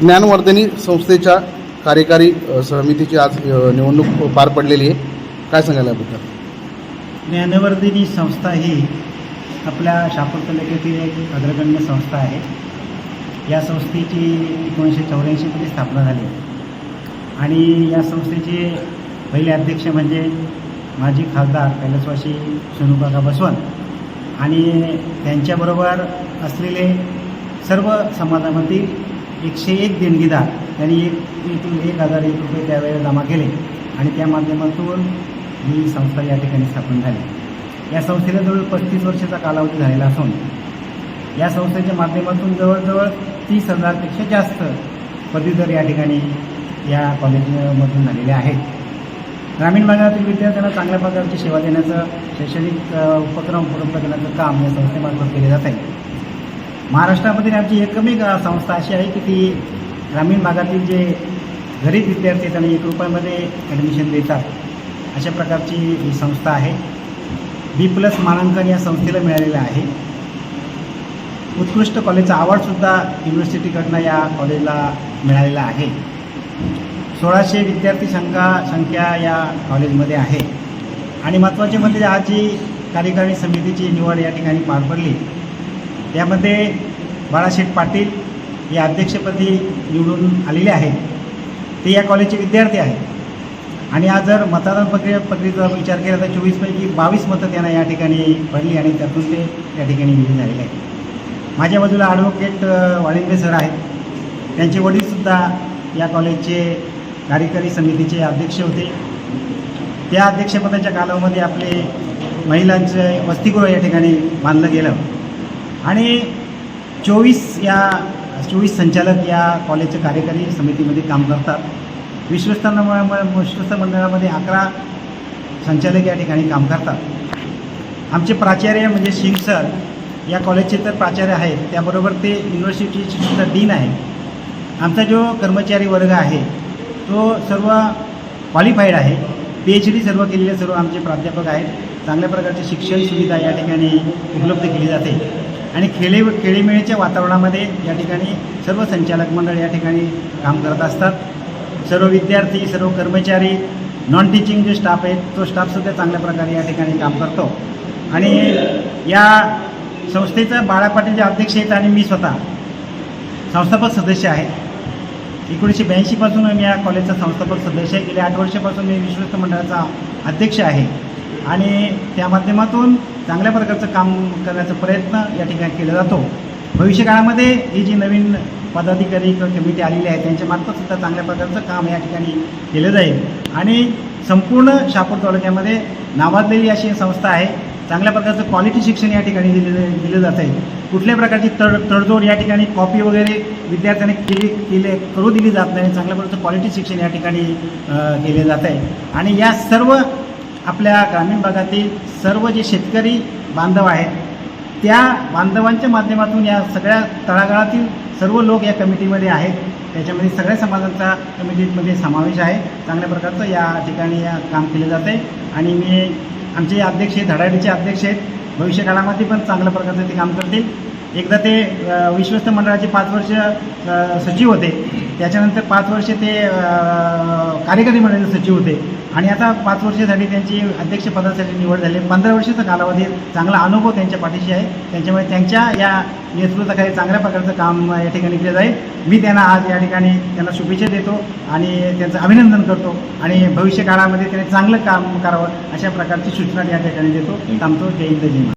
ज्ञानवर्धनी संस्थेच्या कार्यकारी समितीची आज निवडणूक पार पडलेली आहे. काय सांगायला याबद्दल? ज्ञानवर्धिनी संस्था ही आपल्या शापूर तालुक्यातील एक अग्रगण्य संस्था आहे. या संस्थेची एकोणीसशे चौऱ्याऐंशीमध्ये स्थापना झाली. आणि या संस्थेचे पहिले अध्यक्ष म्हणजे माजी खासदार कैलासवासी सोनूकाका बसवंत आणि त्यांच्याबरोबर असलेले सर्व समाजामधील एकशे एक देणगीदार त्यांनी एक एक एक हजार एक रुपये त्यावेळेला जमा केले. आणि त्या माध्यमातून ही संस्था या ठिकाणी स्थापन झाली. या संस्थेला जवळ पस्तीस वर्षाचा कालावधी झालेला असून या संस्थेच्या माध्यमातून जवळजवळ तीस हजारपेक्षा जास्त पदवीधर या ठिकाणी या कॉलेजमधून झालेले आहेत. ग्रामीण भागातील विद्यार्थ्यांना चांगल्या प्रकारची सेवा देण्याचं शैक्षणिक उपक्रम उपलब्ध करण्याचं काम या संस्थेमार्फत केले जात आहे. महाराष्ट्रामधील आमची एकमेक संस्था अशी आहे की ती ग्रामीण भागातील जे गरीब विद्यार्थी आहेत त्यांना एक रुपयामध्ये ॲडमिशन देतात अशा प्रकारची ही संस्था आहे. बी प्लस मानांकन या संस्थेला मिळालेलं आहे. उत्कृष्ट कॉलेजचा अवॉर्डसुद्धा युनिव्हर्सिटीकडनं या कॉलेजला मिळालेला आहे. सोळाशे विद्यार्थी संख्या संख्या या कॉलेजमध्ये आहे. आणि महत्त्वाचे म्हणजे आज जी कार्यकारिणी समितीची निवड या ठिकाणी पार पडली त्यामध्ये बाळाशेठ पाटील हे अध्यक्षपदी निवडून आलेले आहेत. ते या कॉलेजचे विद्यार्थी आहेत. आणि आज जर मतदान प्रक्रिया प्रक्रियेचा विचार केला तर चोवीसपैकी बावीस मतं त्यांना या ठिकाणी पडली आणि त्यातून ते या ठिकाणी विजयी झालेले आहेत. माझ्या बाजूला ॲडव्होकेट वाळिंबे सर आहेत. त्यांचे वडीलसुद्धा या कॉलेजचे कार्यकारी समितीचे अध्यक्ष होते. त्या अध्यक्षपदाच्या कालावधीमध्ये आपले महिलांचं वसतिगृह या ठिकाणी बांधलं गेलं. आणि चोवीस या चोवीस संचालक या कॉलेजच्या कार्यकारी समितीमध्ये काम करतात. विश्वस्त विश्वस्त मंडळामध्ये अकरा संचालक या ठिकाणी काम करतात. आमचे प्राचार्य म्हणजे सिंग सर या कॉलेजचे तर प्राचार्य आहेत. त्याबरोबर ते युनिव्हर्सिटीचे सुद्धा डीन आहे आमचा जो कर्मचारी वर्ग आहे तो सर्व क्वालिफाईड आहे. पी एच डी सर्व केलेले सर्व आमचे प्राध्यापक आहेत. चांगल्या प्रकारची शिक्षण सुविधा या ठिकाणी उपलब्ध केली जाते. आणि खेळे खेळीमेळीच्या वातावरणामध्ये या ठिकाणी सर्व संचालक मंडळ या ठिकाणी काम करत असतात. सर्व विद्यार्थी सर्व कर्मचारी नॉन टीचिंग जो स्टाफ आहे तो स्टाफसुद्धा चांगल्या प्रकारे या ठिकाणी काम करतो. आणि या संस्थेचं बाळा पाटील जे अध्यक्ष आहेत आणि मी स्वतः संस्थापक सदस्य आहे. एकोणीसशे ब्याऐंशीपासून मी या कॉलेजचा संस्थापक सदस्य आहे. गेल्या आठ वर्षापासून मी विश्वस्त मंडळाचा अध्यक्ष आहे. आणि त्या माध्यमातून चांगल्या प्रकारचं काम करण्याचा प्रयत्न या ठिकाणी केला जातो. भविष्यकाळामध्ये ही जी नवीन पदाधिकारी किंवा कमिटी आलेली आहे त्यांच्यामार्फत सुद्धा चांगल्या प्रकारचं काम या ठिकाणी केलं जाईल. आणि संपूर्ण शहापूर तालुक्यामध्ये नावाजलेली अशी संस्था आहे. चांगल्या प्रकारचं क्वालिटी शिक्षण या ठिकाणी दिले दिलं जात आहे. कुठल्याही प्रकारची तड तडजोड या ठिकाणी कॉपी वगैरे विद्यार्थ्यांनी केली केले करू दिली जात नाही. चांगल्या प्रकारचं क्वालिटी शिक्षण या ठिकाणी केले जात आहे. आणि या सर्व आपल्या ग्रामीण भागातील सर्व जे शेतकरी बांधव आहेत त्या बांधवांच्या माध्यमातून या सगळ्या तळागाळातील सर्व लोक या कमिटीमध्ये आहेत. त्याच्यामध्ये सगळ्या समाजांचा कमिटीमध्ये समावेश आहे. चांगल्या प्रकारचं या ठिकाणी या काम केलं जाते आहे आणि मी आमचे अध्यक्ष आहेत धडाडीचे अध्यक्ष आहेत. भविष्यकाळामध्ये पण चांगल्या प्रकारचं ते काम करतील. एकदा ते विश्वस्त मंडळाचे पाच वर्ष सचिव होते. त्याच्यानंतर पाच वर्ष ते कार्यकारी मंडळाचे सचिव होते. आणि आता पाच वर्षासाठी त्यांची अध्यक्षपदासाठी निवड झाली. पंधरा वर्षाचा कालावधी चांगला अनुभव त्यांच्या पाठीशी आहे. त्यांच्यामुळे त्यांच्या या नेतृत्वाखाली चांगल्या प्रकारचं काम या ठिकाणी केलं जाईल. मी त्यांना आज या ठिकाणी त्यांना शुभेच्छा देतो आणि त्यांचं अभिनंदन करतो. आणि भविष्य काळामध्ये त्यांनी चांगलं काम करावं अशा प्रकारची सूचना या ठिकाणी देतो. थांबतो. जय हिंद जय